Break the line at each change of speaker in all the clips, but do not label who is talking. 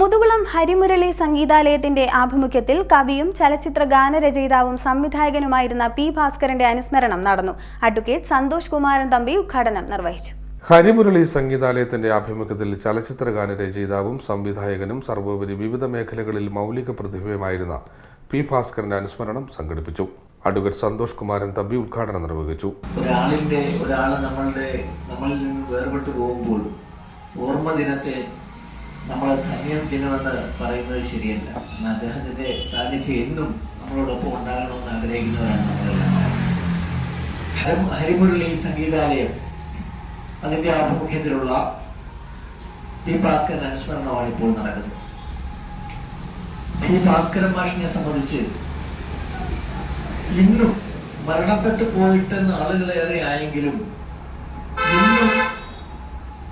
മുതുകുളം ഹരിമുരളി സംഗീതാലയത്തിന്റെ ആഭിമുഖ്യത്തിൽ കവിയും ചലച്ചിത്ര ഗാനരചയിതാവും സംവിധായകനുമായിരുന്ന പി ഭാസ്കരന്റെ അനുസ്മരണം നടന്നു. അഡ്വക്കേറ്റ് സന്തോഷ് കുമാരൻ തമ്പി ഉദ്ഘാടനം നിർവഹിച്ചു.
ഹരിമുരളി സംഗീതാലയത്തിന്റെ ആഭിമുഖ്യത്തിൽ ചലച്ചിത്ര ഗാന രചയിതാവും സംവിധായകനും സർവോപരി വിവിധ മേഖലകളിൽ മൗലിക പ്രതിഭയുമായിരുന്ന പി ഭാസ്കരന്റെ അനുസ്മരണം സംഘടിപ്പിച്ചു. അഡ്വക്കേറ്റ് സന്തോഷ് കുമാരൻ തമ്പി ഉദ്ഘാടനം നിർവഹിച്ചു.
ഒരാളിന്റെ ഒരാൾ നമ്മളുടെ നമ്മളിൽ നിന്ന് വേർപെട്ടു പോകുമ്പോൾ ഓർമ്മ ദിനത്തെ നമ്മൾ ധന്യം ദിനമെന്ന് പറയുന്നത് ശരിയല്ല. അദ്ദേഹത്തിന്റെ സാന്നിധ്യം എന്നും നമ്മളോടൊപ്പം ഉണ്ടാകണമെന്ന് ആഗ്രഹിക്കുന്നവരാണ് നമ്മളെല്ലാം ഹരം- ഹരിമുരളി സംഗീതാലയം അതിന്റെ ആഭിമുഖ്യത്തിലുള്ള പി ഭാസ്കരൻ അനുസ്മരണമാണ് ഇപ്പോൾ നടക്കുന്നത്. പി ഭാസ്കരൻ മാഷിനെ സംബന്ധിച്ച് ഇന്നും മരണപ്പെട്ടു പോയിട്ടെന്ന് ആളുകളേറെ ആയെങ്കിലും ഇന്നും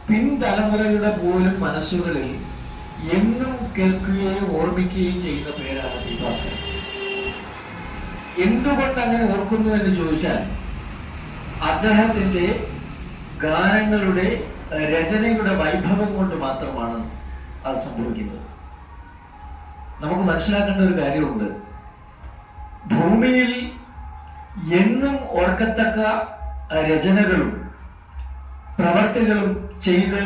പിൻതലമുറയുടെ പോലും മനസ്സുകളിൽ എന്നും കേൾക്കുകയും ഓർമ്മിക്കുകയും ചെയ്യുന്ന പേരാണ് പി ഭാസ്കരൻ എന്തുകൊണ്ട് അങ്ങനെ ഓർക്കുന്നു എന്ന് ചോദിച്ചാൽ അദ്ദേഹത്തിന്റെ ഗാനങ്ങളുടെ രചനയുടെ വൈഭവം കൊണ്ട് മാത്രമാണ് അത് സംഭവിക്കുന്നത്. നമുക്ക് മനസ്സിലാക്കേണ്ട ഒരു കാര്യമുണ്ട്. ഭൂമിയിൽ എന്നും ഓർക്കത്തക്ക രചനകളും പ്രവർത്തികളും ചെയ്ത്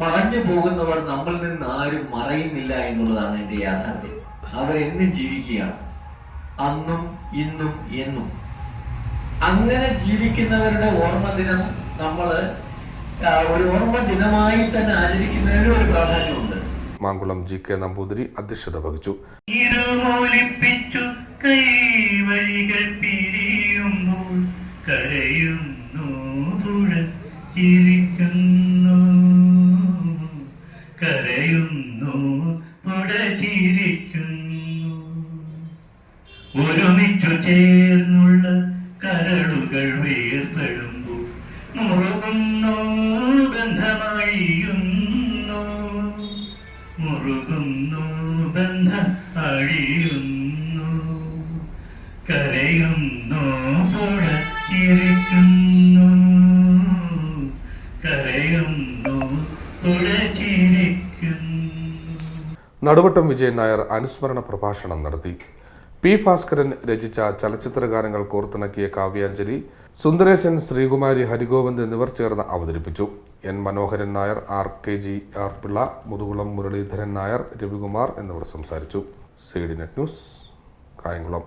മറഞ്ഞു പോകുന്നവർ നമ്മളിൽ നിന്ന് ആരും മറയുന്നില്ല എന്നുള്ളതാണ് എന്റെ യാഥാർത്ഥ്യം. അവരെന്നും ജീവിക്കുകയാണ്. അന്നും ഇന്നും എന്നും. അങ്ങനെ ജീവിക്കുന്നവരുടെ ഓർമ്മ ദിനം നമ്മൾ ഒരു ഓർമ്മ ദിനമായി തന്നെ ആചരിക്കുന്നതിന് ഒരു പ്രാധാന്യമുണ്ട്.
മാങ്കുളം ജി കെ നമ്പൂതിരി അധ്യക്ഷത വഹിച്ചു.
ഇരുമൂലിപ്പിച്ചു കൈവഴികൾ പിരിയുമ്പോൾ കരയുന്നു. കരയുന്നു പുടചിരിക്കുന്നു ഒരുമിച്ചു ചേർന്നുള്ള കരളുകൾ വേർപ്പെടുമ്പോൾ മുറുകുന്നു ബന്ധമഴിയുന്നു. മുറുകുന്നു ബന്ധം അഴിയുന്നു കരയുന്നു പുഴ കരയുന്നു
നടുവട്ടം വിജയൻ നായർ അനുസ്മരണ പ്രഭാഷണം നടത്തി. പി ഭാസ്കരൻ രചിച്ച ചലച്ചിത്രഗാനങ്ങൾ കോർത്തിണക്കിയ കാവ്യാഞ്ജലി സുന്ദരേശൻ ശ്രീകുമാരി ഹരിഗോവിന്ദ് എന്നിവർ ചേർന്ന് അവതരിപ്പിച്ചു. N Manoharan Nair R K G R Pillai Muthukulam Muraleedharan Nair Ravikumar എന്നിവർ സംസാരിച്ചു. C D net news Kayamkulam.